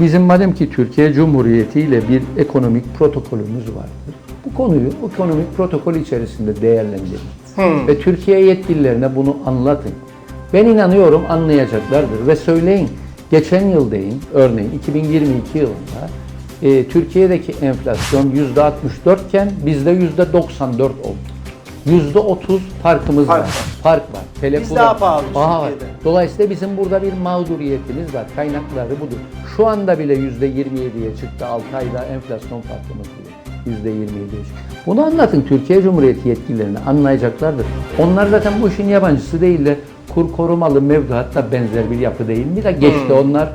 Bizim madem ki Türkiye Cumhuriyeti ile bir ekonomik protokolümüz vardır. Bu konuyu ekonomik protokol içerisinde değerlendirin. Ve Türkiye yetkililerine bunu anlatın. Ben inanıyorum anlayacaklardır ve söyleyin. Geçen yıl deyin, örneğin 2022 yılında e, Türkiye'deki enflasyon %64 iken bizde %94 oldu. %30 farkımız Fark var. var. Fark var. Telefon Biz daha pahalıyız Pahalı. Türkiye'de. Dolayısıyla bizim burada bir mağduriyetimiz var. Kaynakları budur. Şu anda bile %27'ye çıktı. 6 ayda enflasyon farkımız bile. %27'ye çıktı. Bunu anlatın Türkiye Cumhuriyeti yetkililerine anlayacaklardır. Onlar zaten bu işin yabancısı değiller. Kur korumalı mevduatta benzer bir yapı değil mi de geçti onlar.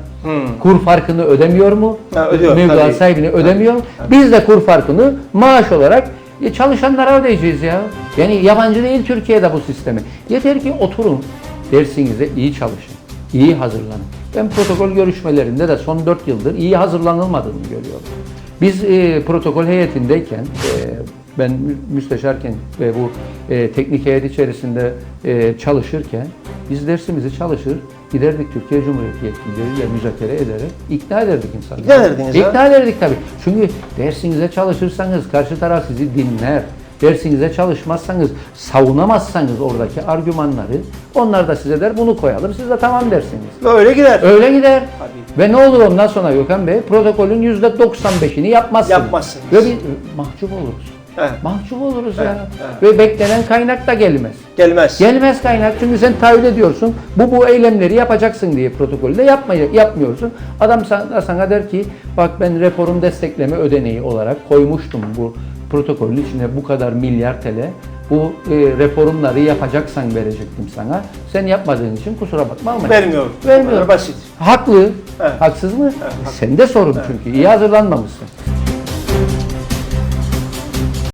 Kur farkını ödemiyor mu? Hmm. Ha, ödüyor, Mevduat tabii. sahibini ödemiyor. Biz de kur farkını maaş olarak e, çalışanlara ödeyeceğiz ya. Yani yabancı değil Türkiye'de bu sistemi. Yeter ki oturun, dersinize iyi çalışın, iyi hazırlanın. Ben protokol görüşmelerinde de son 4 yıldır iyi hazırlanılmadığını görüyorum. Biz e, protokol heyetindeyken, e, ben mü- müsteşarken ve bu e, teknik heyet içerisinde e, çalışırken biz dersimizi çalışır, giderdik Türkiye Cumhuriyeti yetkilileriyle müzakere ederek ikna ederdik insanları. İkna ederdiniz ha? İkna ederdik tabii. Çünkü dersinize çalışırsanız karşı taraf sizi dinler. Dersinize çalışmazsanız, savunamazsanız oradaki argümanları onlar da size der bunu koyalım siz de tamam dersiniz. Öyle gider. Öyle gider. Tabii. Ve ne olur ondan sonra Gökhan Bey? Protokolün %95'ini yapmazsınız. Yapmazsınız. Ve bir mahcup oluruz. Evet. Mahcup oluruz Evet, ya. evet. Ve beklenen kaynak da gelmez. Gelmez. Gelmez kaynak çünkü sen taahhüt ediyorsun. Bu bu eylemleri yapacaksın diye protokolde yapmay yapmıyorsun. Adam sana, sana der ki bak ben reform destekleme ödeneği olarak koymuştum bu protokolün içine bu kadar milyar TL. Bu e, reformları yapacaksan verecektim sana. Sen yapmadığın için kusura bakma ama Vermiyorum. Vermiyorum. Basit. Haklı. Evet. Haksız mı? haklı. Sende sorun çünkü. iyi hazırlanmamışsın.